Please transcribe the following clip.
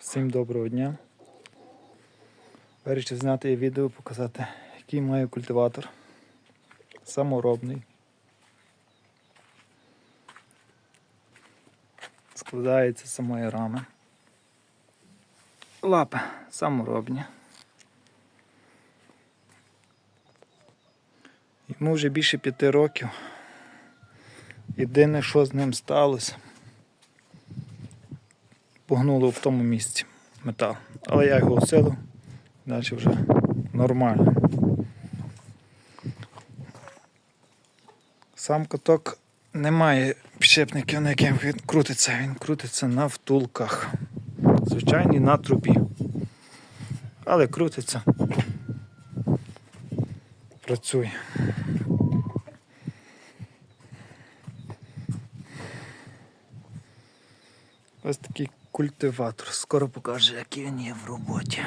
Всім доброго дня. Вирішив зняти відео, показати, який маю культиватор. Саморобний. Складається з самої рами. Лапи саморобні. Йому вже більше п'яти років. Єдине, що з ним сталося, погнуло в тому місці метал. Але я його усилив, далі вже нормально. Сам каток не має підшипників, на яких він крутиться. Він крутиться на втулках. Звичайний на трубі. Але крутиться. Працює. Ось такий культиватор. Скоро покаже, який він є в роботі.